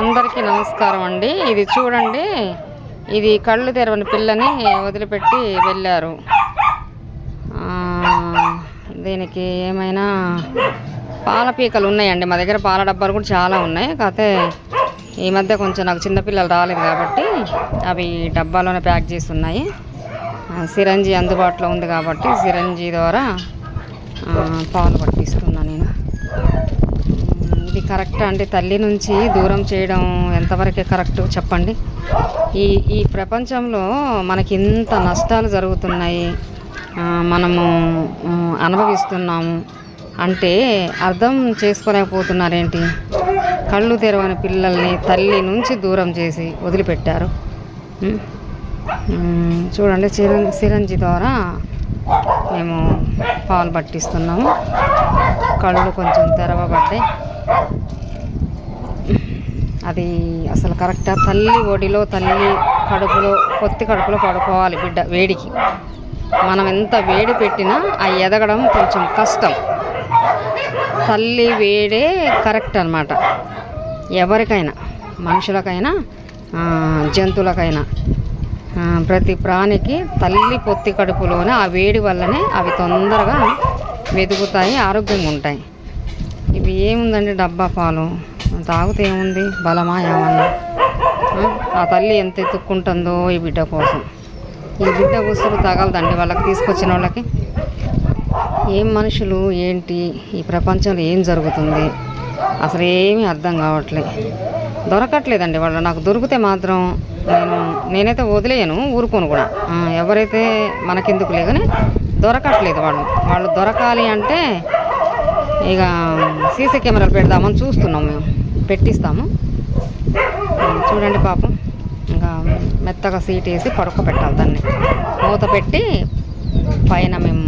అందరికీ నమస్కారం అండి. ఇది చూడండి. ఇది కళ్ళు తెరవని పిల్లని వదిలిపెట్టి వెళ్ళారు. దీనికి ఏమైనా పాల పీకలు ఉన్నాయండి? మా దగ్గర పాల డబ్బాలు కూడా చాలా ఉన్నాయి. కాకపోతే ఈ మధ్య కొంచెం నాకు చిన్నపిల్లలు రాలేదు కాబట్టి అవి డబ్బాలోనే ప్యాక్ చేసి ఉన్నాయి. సిరంజి అందుబాటులో ఉంది కాబట్టి సిరంజి ద్వారా పాలు పట్టిస్తుంది ఇది కరెక్ట్ అంటే తల్లి నుంచి దూరం చేయడం ఎంతవరకు కరెక్ట్ చెప్పండి? ఈ ఈ ప్రపంచంలో మనకి ఇంత నష్టాలు జరుగుతున్నాయి మనము అనుభవిస్తున్నాము అంటే అర్థం చేసుకోలేకపోతున్నారేంటి? కళ్ళు తెరవని పిల్లల్ని తల్లి నుంచి దూరం చేసి వదిలిపెట్టారు. చూడండి చిరం సిరంజి ద్వారా మేము పాలు పట్టిస్తున్నాము. కళ్ళు కొంచెం తెరవబడ్డాయి. అది అసలు కరెక్టా? తల్లి ఒడిలో తల్లి కడుపులో కొత్తి కడుపులో పడుకోవాలి బిడ్డ వేడికి. మనం ఎంత వేడి పెట్టినా ఆ ఎదగడం కొంచెం కష్టం. తల్లి వేడే కరెక్ట్ అనమాట ఎవరికైనా మనుషులకైనా జంతువులకైనా ప్రతి ప్రాణికి తల్లి పొత్తి కడుపులోనే ఆ వేడి వల్లనే అవి తొందరగా వెతుకుతాయి ఆరోగ్యంగా ఉంటాయి. ఇవి ఏముందండి డబ్బా పాలు? తాగితే ఏముంది? బలమా ఏమన్నా? ఆ, తల్లి ఎంత ఎత్తుక్కుంటుందో ఈ బిడ్డ కోసం. ఈ బిడ్డ ఉసురు తగలదండి వాళ్ళకి తీసుకొచ్చిన వాళ్ళకి. ఏం మనుషులు ఏంటి? ఈ ప్రపంచంలో ఏం జరుగుతుంది? అసలు ఏమీ అర్థం కావట్లేదు. దొరకట్లేదండి వాళ్ళు. నాకు దొరికితే మాత్రం నేను నేనైతే వదిలేయను ఊరుకోను కూడా. ఎవరైతే మనకెందుకు లేదని దొరకట్లేదు వాళ్ళు. వాళ్ళు దొరకాలి అంటే ఇక సీసీ కెమెరాలు పెడదామని చూస్తున్నాం మేము. పెట్టిస్తాము. చూడండి పాపం. ఇంకా మెత్తగా సీట్ వేసి పడుకోబెట్టాలి దాన్ని. మూత పెట్టి పైన మేము